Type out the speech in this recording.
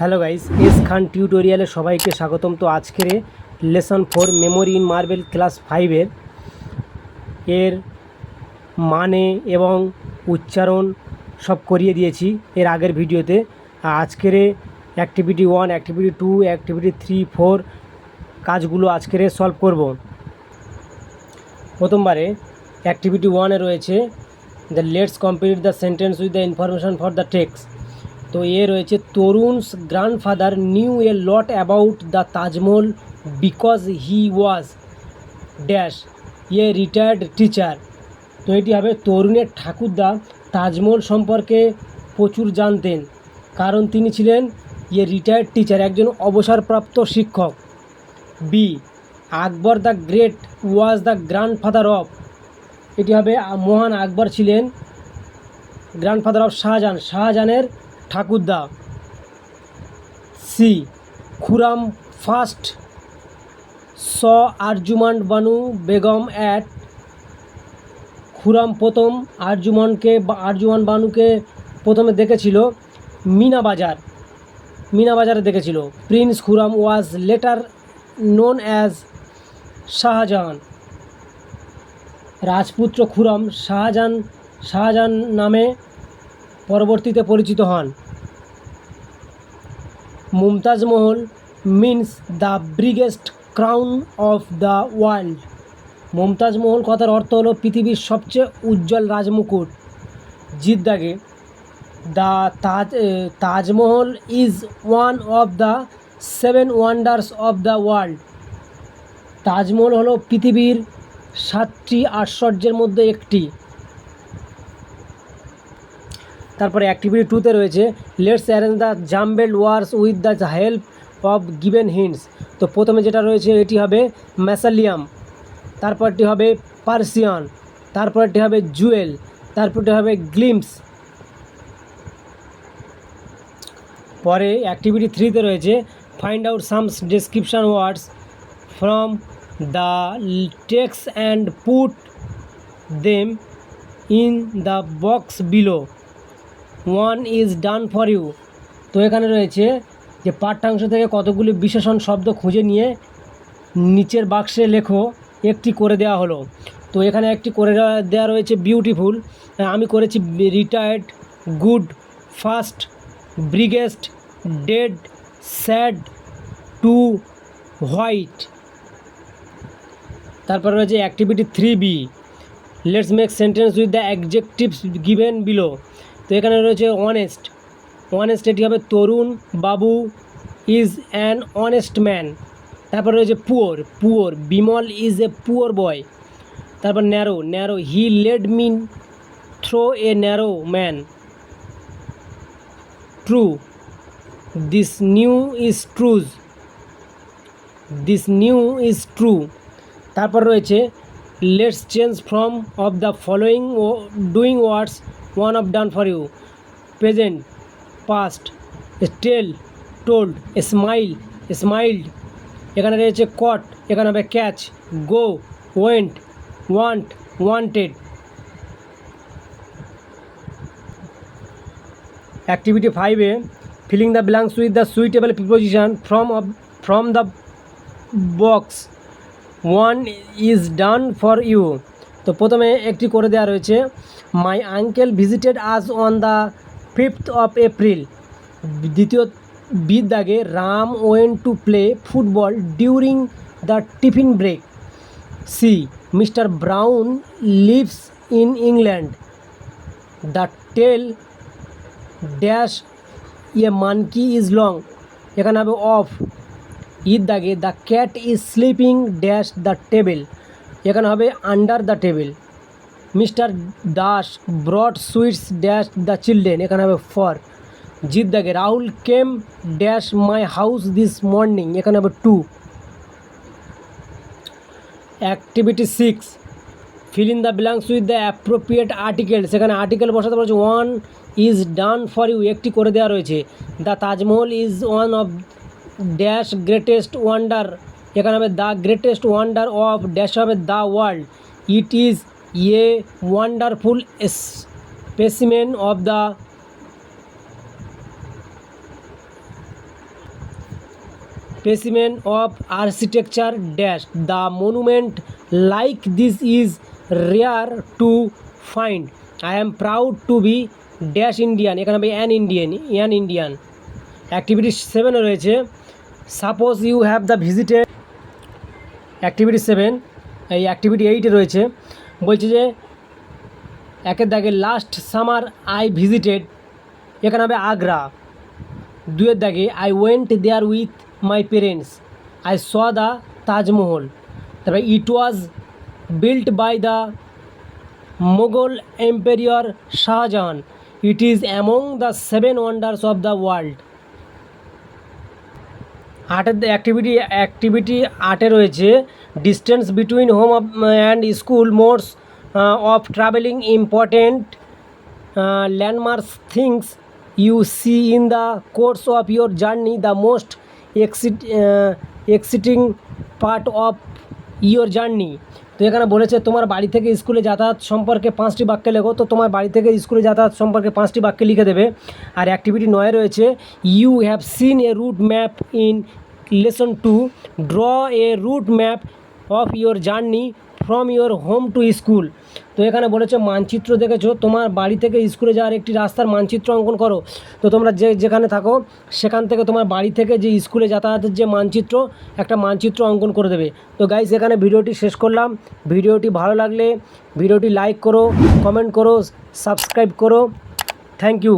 Hello guys, S Khan টিউটোরিয়ালে সবাইকে স্বাগতম। তো আজকের lesson four memory in marble class ফাইভের এর। মানে এবং উচ্চারণ সব করিয়ে দিয়েছি এর আগের ভিডিওতে। আজকের activity one activity two activity three four কাজগুলো আজকের সলভ করব। প্রথমবারে অ্যাক্টিভিটি ওয়ানে রয়েছে the let's complete the sentence with the information for the text তো এ রয়েছে Tarun's grandfather knew a lot about the Taj Mahal because he was dash a retired teacher তো এটি হবে তরুণের ঠাকুরদা তাজমহল সম্পর্কে প্রচুর জানতেন, কারণ তিনি ছিলেন এ রিটায়ার্ড টিচার একজন অবসরপ্রাপ্ত শিক্ষক। B Akbar the great was the grandfather of এটি হবে মহান আকবর ছিলেন গ্র্যান্ডফাদার অফ শাহজাহান শাহজাহানের ঠাকুরদা। C Khurram first saw Arjumand Banu Begum at Khurram প্রথম আরজুমানকে আরজুমান বানুকে প্রথমে দেখেছিল মিনা বাজার। মিনা বাজারে দেখেছিল। Prince Khurram was later known as Shahjahan. রাজপুত্র খুরাম শাহজাহান শাহজাহান নামে পরবর্তীতে পরিচিত হন। Mumtaz Mahal, means the brightest crown of the world. Mumtaz Mahal কথার অর্থ হলো পৃথিবীর সবচেয়ে উজ্জ্বল রাজমুকুট। জিদ্দাগে the Taj Taj Mahal is one of the seven wonders of the world. Taj Mahal হলো পৃথিবীর সাতটি আশ্চর্যের মধ্যে একটি। তারপরে অ্যাক্টিভিটি টুতে রয়েছে let's arrange the jumbled words with the help of given hints তো প্রথমে যেটা রয়েছে, এটি হবে ম্যাসালিয়াম তারপরটি হবে পার্সিয়ান তারপরটি হবে জুয়েল তারপরটি হবে গ্লিমস পরে অ্যাক্টিভিটি থ্রিতে রয়েছে find out some descriptive words from the text and put them in the box below one is done for you তো এখানে রয়েছে যে পাঠ্যাংশ থেকে কতগুলি বিশেষণ শব্দ খুঁজে নিয়ে নিচের বাক্সে লেখো, একটি করে দেওয়া হলো। তো এখানে একটি করে দেওয়া- রয়েছে বিউটিফুল আমি করেছি retired good fast brightest dead sad to white তারপর রয়েছে activity three B let's make sentence with the adjectives given below তো এখানে রয়েছে অনেস্ট অনেস্ট এটি হবে Tarun, babu is an honest man তারপর রয়েছে poor poor Bimal is a poor boy তারপর narrow narrow he led mean throw a narrow man true this new is true's this new is true তারপর রয়েছে let's change from of the following O doing words one of done for you present past tell told smile smiled এখানে রয়েছে caught এখানে হবে catch go went want wanted activity ফাইভে filling the blanks with the suitable preposition from of from the box one is done for you তো প্রথমে একটি করে দেওয়া রয়েছে my uncle visited us on the fifth of April দ্বিতীয় বিদ দাগে Ram went to play football during the tiffin break C Mr Brown lives in England the tail dash a monkey is long এখানে হবে of Eid দাগে the cat is sleeping dash the table এখানে হবে under the table Mr Das brought sweets dash the children এখানে হবে for জিদ দাগে Rahul came dash my house this morning এখানে হবে to activity six fill in the blanks with the appropriate article সেখানে article বসাতে বলেছে one is done for you একটি করে দেওয়া রয়েছে. The Taj Mahal is one of dash greatest wonder এখানে হবে the greatest wonder of dash হবে the world it is a wonderful specimen of the specimen of architecture dash. The monument like this is rare to find. I am proud to be dash indian. এখানে হবে an Indian an Indian activity সেভেনে রয়েছে. Suppose you have the visited activity seven এই activity এইটে রয়েছে। বলছে যে, একের দাগে লাস্ট সামার আই ভিজিটেড এখানে হবে আগ্রা। দুয়ের দাগে I went there with my parents I saw the Taj Mahal তারপরে it was built by the Mughal emperor Shah Jahan it is among the seven wonders of the world আটের activity activity আটে রয়েছে distance between home and school modes of traveling important landmarks things you see in the course of your journey the most exit exciting part of your journey তো এখানে বলেছে, তোমার বাড়ি থেকে স্কুলে যাতায়াত সম্পর্কে পাঁচটি বাক্যে লেখো। তো তোমার বাড়ি থেকে স্কুলে যাতায়াত সম্পর্কে পাঁচটি বাক্যে লিখে দেবে। আর অ্যাক্টিভিটি নয় রয়েছে you have seen a route map in lesson two draw a route map of your journey from your home to school তো এখানে বলেছে, মানচিত্র দেখেছ? তোমার বাড়ি থেকে স্কুলে যাওয়ার একটি রাস্তার মানচিত্র অঙ্কন করো। তো তোমরা যে, যেখানে থাকো, সেখান থেকে তোমার বাড়ি থেকে যে, স্কুলে যাতায়াতের যে মানচিত্র, একটা মানচিত্র অঙ্কন করে দেবে। তো গাইজ এখানে ভিডিওটি শেষ করলাম। ভিডিওটি ভালো লাগলে, ভিডিওটি লাইক করো কমেন্ট করো সাবস্ক্রাইব করো। Thank you